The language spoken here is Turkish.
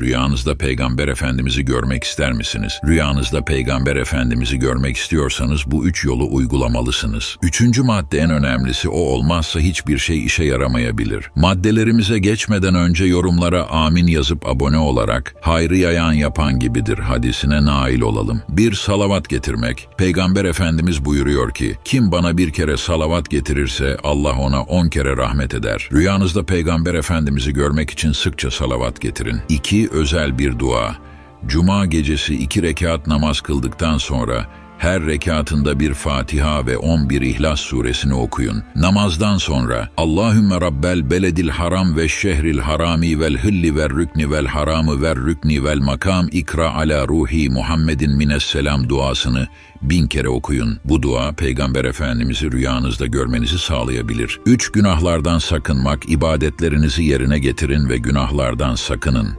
Rüyanızda Peygamber Efendimiz'i görmek ister misiniz? Rüyanızda Peygamber Efendimiz'i görmek istiyorsanız bu üç yolu uygulamalısınız. Üçüncü madde en önemlisi o olmazsa hiçbir şey işe yaramayabilir. Maddelerimize geçmeden önce yorumlara amin yazıp abone olarak hayrı yayan yapan gibidir hadisine nail olalım. Bir salavat getirmek. Peygamber Efendimiz buyuruyor ki kim bana bir kere salavat getirirse Allah ona on kere rahmet eder. Rüyanızda Peygamber Efendimiz'i görmek için sıkça salavat getirin. İki özel bir dua. Cuma gecesi iki rekat namaz kıldıktan sonra her rekatında bir Fatiha ve 11 İhlas suresini okuyun. Namazdan sonra Allahümme Rabbel beledil haram ve şehril harami vel hilli vel rükni vel haramı vel rükni vel makam ikra ala ruhi Muhammedin minesselam duasını bin kere okuyun. Bu dua Peygamber Efendimiz'i rüyanızda görmenizi sağlayabilir. Üç günahlardan sakınmak, ibadetlerinizi yerine getirin ve günahlardan sakının.